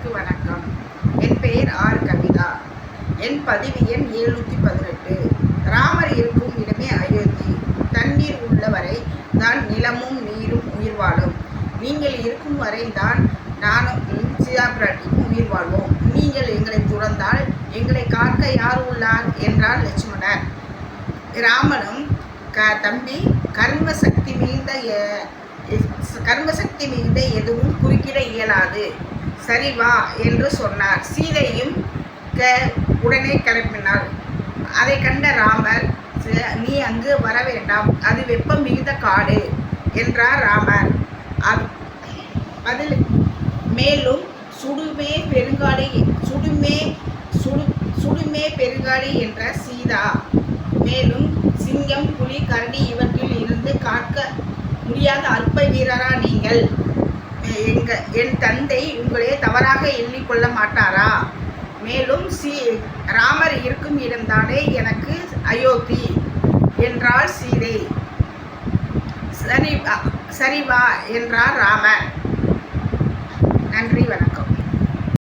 அனைவருக்கு வணக்கம். என் பெயர் ஆர் கவிதா. என் பதிவு எண் எழுநூற்றி பதினெட்டு. ராமர் இருக்கும் இடமே அயோத்தி. தண்ணீர் உள்ளவரை தான் நிலமும் நீரும் உயிர் வாழும். நீங்கள் இருக்கும் வரை தான் நானும் சிதா பிராட்டியும் உயிர் வாழ்வோம். நீங்கள் எங்களை துறந்தால் எங்களை காக்க யார் உள்ளார் என்றார் லட்சுமணர். ராமனும் க தம்பி கர்ம சக்தி மிகுந்த கர்ம சக்தி மிகுந்த எதுவும் குறுக்கிட இயலாது. சரி வா என்று சொன்னார். சீதையும் க உடனே கிளம்பினாள். அதை கண்ட ராமர் "ச- நீ அங்கு வர வேண்டாம். அது வெப்பம் மிகுந்த காடு என்றார் ராமர். அது அதில் மேலும் சுடுமே பெருங்காடி சுடுமே சுடு சுடுமே பெருங்காடி என்ற சீதா மேலும் சிங்கம் புலி கரடி இவற்றில் இருந்து காக்க முடியாத அற்ப வீரரா நீங்கள். எங்க என் தந்தை உங்களே தவறாக எண்ணிக்கொள்ள மாட்டாரா? மேலும் சீ ராமர் இருக்கும் இடம்தானே எனக்கு அயோத்தி என்றாள் சீதை. சரி சரிவா என்றார் ராமர்.